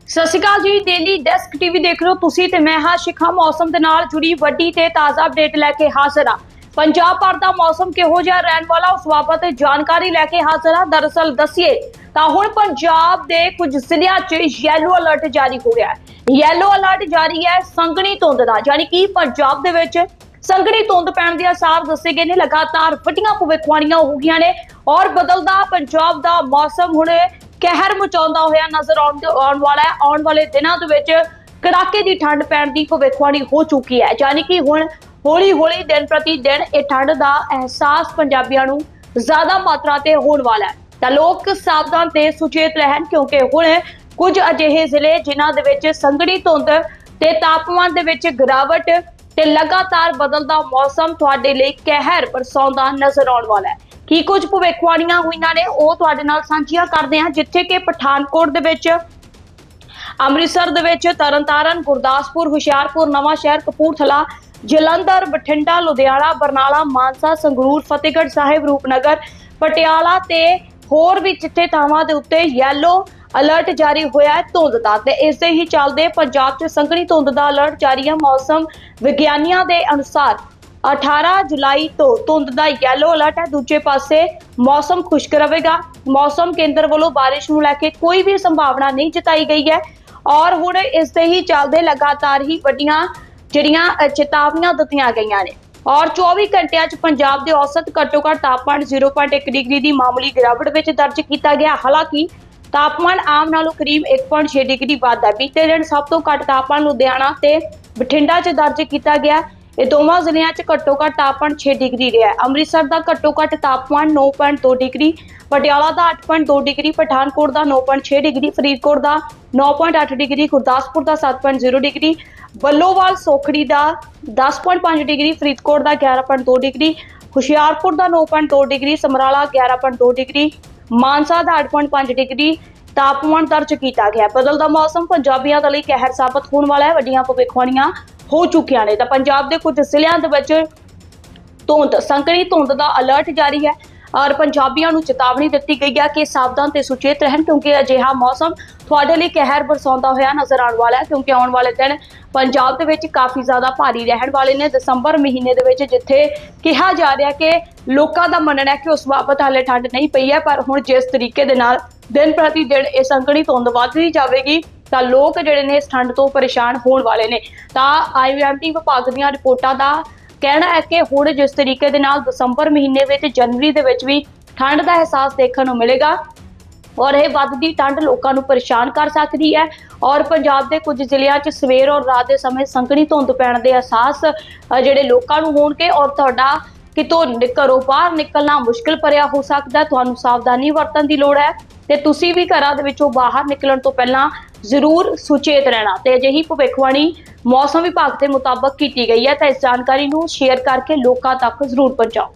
ਸਤਿ ਸ਼੍ਰੀ ਅਕਾਲ ਜੀ daily desk TV ਦੇਖ ਰਹੇ ਹੋ ਤੁਸੀਂ ਤੇ ਮੈਂ ਹਾਂ ਸ਼ਿਖਾ। ਮੌਸਮ ਦੇ ਨਾਲ ਜੁੜੀ ਵੱਡੀ ਤੇ ਤਾਜ਼ਾ ਅਪਡੇਟ ਲੈ ਕੇ ਹਾਜ਼ਰ ਹਾਂ। ਪੰਜਾਬ ਭਰ ਦਾ ਮੌਸਮ ਕਿਹੋ ਜਿਹਾ ਰਹਿਣ ਵਾਲਾ, ਉਸ ਬਾਬਤ ਜਾਣਕਾਰੀ ਲੈ ਕੇ ਹਾਜ਼ਰ ਹਾਂ। ਦਰਅਸਲ ਦੱਸੀਏ ਤਾਂ ਹੁਣ ਪੰਜਾਬ ਦੇ ਕੁਝ ਜ਼ਿਲ੍ਹਿਆਂ 'ਚ ਯੈਲੋ ਅਲਰਟ ਜਾਰੀ ਹੋ ਰਿਹਾ ਹੈ। ਯੈਲੋ ਅਲਰਟ ਜਾਰੀ ਹੈ ਸੰਘਣੀ ਧੁੰਦ ਦਾ ਯਾਨੀ ਕਿ ਪੰਜਾਬ ਦੇ ਵਿੱਚ ਸੰਘਣੀ ਧੁੰਦ ਪੈਣ ਦੇ ਆਸਾਰ ਦੱਸੇ ਗਏ ਨੇ। ਲਗਾਤਾਰ ਵੱਡੀਆਂ ਭਵਿੱਖਬਾਣੀਆਂ ਹੋ ਗਈਆਂ ਨੇ ਔਰ ਬਦਲਦਾ ਪੰਜਾਬ ਦਾ ਮੌਸਮ ਹੁਣ ਕਹਿਰ ਮਚਾਉਂਦਾ ਹੋਇਆ ਨਜ਼ਰ ਆਉਣ ਵਾਲਾ ਹੈ। ਆਉਣ ਵਾਲੇ ਦਿਨਾਂ ਦੇ ਵਿੱਚ ਕੜਾਕੇ ਦੀ ਠੰਡ ਪੈਣ ਦੀ ਭਵਿੱਖਬਾਣੀ ਹੋ ਚੁੱਕੀ ਹੈ। ਯਾਨੀ ਕਿ ਹੁਣ ਹੌਲੀ ਹੌਲੀ ਦਿਨ ਪ੍ਰਤੀ ਦਿਨ ਇਹ ਠੰਡ ਦਾ ਅਹਿਸਾਸ ਪੰਜਾਬੀਆਂ ਨੂੰ ਜ਼ਿਆਦਾ ਮਾਤਰਾ ਤੇ ਹੋਣ ਵਾਲਾ ਹੈ। ਤਾਂ ਲੋਕ ਸਾਵਧਾਨ ਤੇ ਸੁਚੇਤ ਰਹਿਣ ਕਿਉਂਕਿ ਹੁਣ ਕੁਝ ਅਜਿਹੇ ਜ਼ਿਲ੍ਹੇ ਜਿਨ੍ਹਾਂ ਦੇ ਵਿੱਚ ਸੰਘਣੀ ਧੁੰਦ ਤੇ ਤਾਪਮਾਨ ਦੇ ਵਿੱਚ ਗਿਰਾਵਟ ਤੇ ਲਗਾਤਾਰ ਬਦਲਦਾ ਮੌਸਮ ਤੁਹਾਡੇ ਲਈ ਕਹਿਰ ਬਰਸਾਉਂਦਾ ਨਜ਼ਰ ਆਉਣ ਵਾਲਾ ਹੈ। ਕੀ ਕੁਝ ਭਵਿੱਖਬਾਣੀਆਂ ਹੋਈਆਂ ਨੇ ਉਹ ਤੁਹਾਡੇ ਨਾਲ ਸਾਂਝੀਆਂ ਕਰਦੇ ਹਾਂ, ਜਿੱਥੇ ਕਿ ਪਠਾਨਕੋਟ ਦੇ ਵਿੱਚ, ਅੰਮ੍ਰਿਤਸਰ ਦੇ ਵਿੱਚ ਤਰਨਤਾਰਨ, ਗੁਰਦਾਸਪੁਰ, ਹੁਸ਼ਿਆਰਪੁਰ ਨਵਾਂ ਸ਼ਹਿਰ ਕਪੂਰਥਲਾ, ਜਲੰਧਰ, ਬਠਿੰਡਾ, ਲੁਧਿਆਣਾ, ਬਰਨਾਲਾ, ਮਾਨਸਾ, ਸੰਗਰੂਰ, ਫਤਿਹਗੜ੍ਹ ਸਾਹਿਬ, ਰੂਪਨਗਰ, ਪਟਿਆਲਾ ਤੇ ਹੋਰ ਵੀ ਜਿੱਥੇ ਥਾਵਾਂ ਦੇ ਉੱਤੇ ਯੈਲੋ ਅਲਰਟ ਜਾਰੀ ਹੋਇਆ ਹੈ ਧੁੰਦ ਦਾ ਤੇ ਇਸ ਦੇ ਹੀ ਚੱਲਦੇ ਪੰਜਾਬ 'ਚ ਸੰਘਣੀ ਧੁੰਦ ਦਾ ਅਲਰਟ ਜਾਰੀ ਹੈ ਮੌਸਮ ਵਿਗਿਆਨੀਆਂ ਦੇ ਅਨੁਸਾਰ। 18 ਜੁਲਾਈ ਤੋਂ ਧੁੰਦ ਦਾ ਯੈਲੋ ਅਲਰਟ ਹੈ। ਦੂਜੇ ਪਾਸੇ ਮੌਸਮ ਖੁਸ਼ਕ ਰਹੇਗਾ। ਮੌਸਮ ਕੇਂਦਰ ਵੱਲੋਂ ਬਾਰਿਸ਼ ਨੂੰ ਲੈ ਕੇ ਕੋਈ ਵੀ ਸੰਭਾਵਨਾ ਨਹੀਂ ਜਤਾਈ ਗਈ ਹੈ। ਔਰ ਹੁਣ ਇਸ ਦੇ ਹੀ ਚੱਲਦੇ ਲਗਾਤਾਰ ਹੀ ਵੱਡੀਆਂ ਜਿਹੜੀਆਂ ਚੇਤਾਵਨੀਆਂ ਦਿੱਤੀਆਂ ਗਈਆਂ ਨੇ। ਔਰ 24 ਘੰਟਿਆਂ 'ਚ ਪੰਜਾਬ ਦੇ ਔਸਤ ਘੱਟੋ ਘੱਟ ਤਾਪਮਾਨ 0.1 ਡਿਗਰੀ ਦੀ ਮਾਮੂਲੀ ਗਿਰਾਵਟ ਵਿੱਚ ਦਰਜ ਕੀਤਾ ਗਿਆ। ਹਾਲਾਂਕਿ ਤਾਪਮਾਨ ਆਮ ਨਾਲੋਂ ਕਰੀਬ 1.6 ਡਿਗਰੀ ਵੱਧ ਹੈ। ਬੀਤੇ ਦਿਨ ਸਭ ਤੋਂ ਘੱਟ ਤਾਪਮਾਨ ਲੁਧਿਆਣਾ ਤੇ ਬਠਿੰਡਾ 'ਚ ਦਰਜ ਕੀਤਾ ਗਿਆ। ਇਹ ਦੋਵਾਂ ਜ਼ਿਲ੍ਹਿਆਂ 'ਚ ਘੱਟੋ ਘੱਟ ਤਾਪਮਾਨ 6 ਡਿਗਰੀ ਰਿਹਾ ਹੈ। ਅੰਮ੍ਰਿਤਸਰ ਦਾ ਘੱਟੋ ਘੱਟ ਤਾਪਮਾਨ 9.2 ਡਿਗਰੀ, ਪਟਿਆਲਾ ਦਾ 8.2 ਡਿਗਰੀ, ਪਠਾਨਕੋਟ ਦਾ 9.6 ਡਿਗਰੀ, ਫਰੀਦਕੋਟ ਦਾ 9.8 ਡਿਗਰੀ, ਗੁਰਦਾਸਪੁਰ ਦਾ 7.0 ਡਿਗਰੀ, ਬੱਲੋਵਾਲ, ਸੋਖੜੀ ਦਾ 10.5 ਡਿਗਰੀ, ਫਰੀਦਕੋਟ ਦਾ 11.2 ਡਿਗਰੀ, ਹੁਸ਼ਿਆਰਪੁਰ ਦਾ 9.2 ਡਿਗਰੀ, ਸਮਰਾਲਾ 11.2 ਡਿਗਰੀ, ਮਾਨਸਾ ਦਾ 8.5 ਡਿਗਰੀ, ਤਾਪਮਾਨ ਦਰਜ ਕੀਤਾ ਗਿਆ। ਬਦਲਦਾ ਮੌਸਮ ਪੰਜਾਬੀਆਂ ਦੇ ਲਈ ਕਹਿਰ ਸਾਬਤ ਹੋਣ ਵਾਲਾ ਹੈ। ਵੱਡੀਆਂ ਭਵਿੱਖਬਾਣੀਆਂ ਹੋ ਚੁੱਕੀਆਂ ਨੇ। ਤਾਂ ਪੰਜਾਬ ਦੇ ਕੁਝ ਜ਼ਿਲ੍ਹਿਆਂ ਦੇ ਵਿੱਚ ਧੁੰਦ ਸੰਕਰੀ ਧੁੰਦ ਦਾ ਅਲਰਟ ਜਾਰੀ ਹੈ। ਔਰ ਪੰਜਾਬੀਆਂ ਨੂੰ ਚੇਤਾਵਨੀ ਦਿੱਤੀ ਗਈ ਹੈ ਕਿ ਸਾਵਧਾਨ ਤੇ ਸੁਚੇਤ ਰਹਿਣ ਕਿਉਂਕਿ ਅਜਿਹਾ ਮੌਸਮ ਤੁਹਾਡੇ ਲਈ ਕਹਿਰ ਬਰਸਾਉਂਦਾ ਹੋਇਆ ਨਜ਼ਰ ਆਉਣ ਵਾਲਾ ਹੈ, ਕਿਉਂਕਿ ਆਉਣ ਵਾਲੇ ਦਿਨ ਪੰਜਾਬ ਦੇ ਵਿੱਚ ਕਾਫੀ ਜ਼ਿਆਦਾ ਭਾਰੀ ਰਹਿਣ ਵਾਲੇ ਨੇ। ਦਸੰਬਰ ਮਹੀਨੇ ਦੇ ਵਿੱਚ ਜਿੱਥੇ ਕਿਹਾ ਜਾ ਰਿਹਾ ਕਿ ਲੋਕਾਂ ਦਾ ਮੰਨਣਾ ਹੈ ਕਿ ਉਸ ਬਾਬਤ ਹਾਲੇ ਠੰਡ ਨਹੀਂ ਪਈ ਹੈ, ਪਰ ਹੁਣ ਜਿਸ ਤਰੀਕੇ ਦੇ ਨਾਲ ਦਿਨ ਪ੍ਰਤੀ ਦਿਨ ਇਹ ਸੰਕਣੀ ਧੁੰਦ ਵੱਧਦੀ ਜਾਵੇਗੀ ਤਾਂ ਲੋਕ ਜਿਹੜੇ ਨੇ ਇਸ ਠੰਡ ਤੋਂ ਪਰੇਸ਼ਾਨ ਹੋਣ ਵਾਲੇ ਨੇ। ਤਾਂ ਆਈਐਮਟੀ ਵਿਭਾਗ ਦੀਆਂ ਰਿਪੋਰਟਾਂ ਦਾ ਕਹਿਣਾ ਹੈ ਕਿ ਹੁਣ ਜਿਸ ਤਰੀਕੇ ਦੇ ਨਾਲ ਦਸੰਬਰ ਮਹੀਨੇ ਵਿੱਚ ਜਨਵਰੀ ਦੇ ਵਿੱਚ ਵੀ ਠੰਡ ਦਾ ਅਹਿਸਾਸ ਦੇਖਣ ਨੂੰ ਮਿਲੇਗਾ ਔਰ ਇਹ ਵੱਧਦੀ ਠੰਡ ਲੋਕਾਂ ਨੂੰ ਪਰੇਸ਼ਾਨ ਕਰ ਸਕਦੀ ਹੈ ਔਰ ਪੰਜਾਬ ਦੇ ਕੁਝ ਜ਼ਿਲ੍ਹਿਆਂ 'ਚ ਸਵੇਰ ਔਰ ਰਾਤ ਦੇ ਸਮੇਂ ਸੰਘਣੀ ਧੁੰਦ ਪੈਣ ਦੇ ਅਹਿਸਾਸ ਜਿਹੜੇ ਲੋਕਾਂ ਨੂੰ ਹੋਣਗੇ ਔਰ ਤੁਹਾਡਾ ਕਿਤੋਂ ਘਰੋਂ ਬਾਹਰ ਨਿਕਲਣਾ ਮੁਸ਼ਕਲ ਭਰਿਆ ਹੋ ਸਕਦਾ ਤੁਹਾਨੂੰ ਸਾਵਧਾਨੀ ਵਰਤਣ ਦੀ ਲੋੜ ਹੈ ਤੇ ਤੁਸੀਂ ਵੀ ਘਰਾਂ ਦੇ ਵਿੱਚੋਂ ਬਾਹਰ ਨਿਕਲਣ ਤੋਂ ਪਹਿਲਾਂ ਜ਼ਰੂਰ ਸੁਚੇਤ ਰਹਿਣਾ ਤੇ ਅਜਿਹੀ ਭਵਿੱਖਬਾਣੀ ਮੌਸਮ ਵਿਭਾਗ ਦੇ ਮੁਤਾਬਕ ਕੀਤੀ ਗਈ ਹੈ ਤਾਂ ਇਸ ਜਾਣਕਾਰੀ ਨੂੰ ਸ਼ੇਅਰ ਕਰਕੇ ਲੋਕਾਂ ਤੱਕ ਜ਼ਰੂਰ ਪਹੁੰਚਾਓ।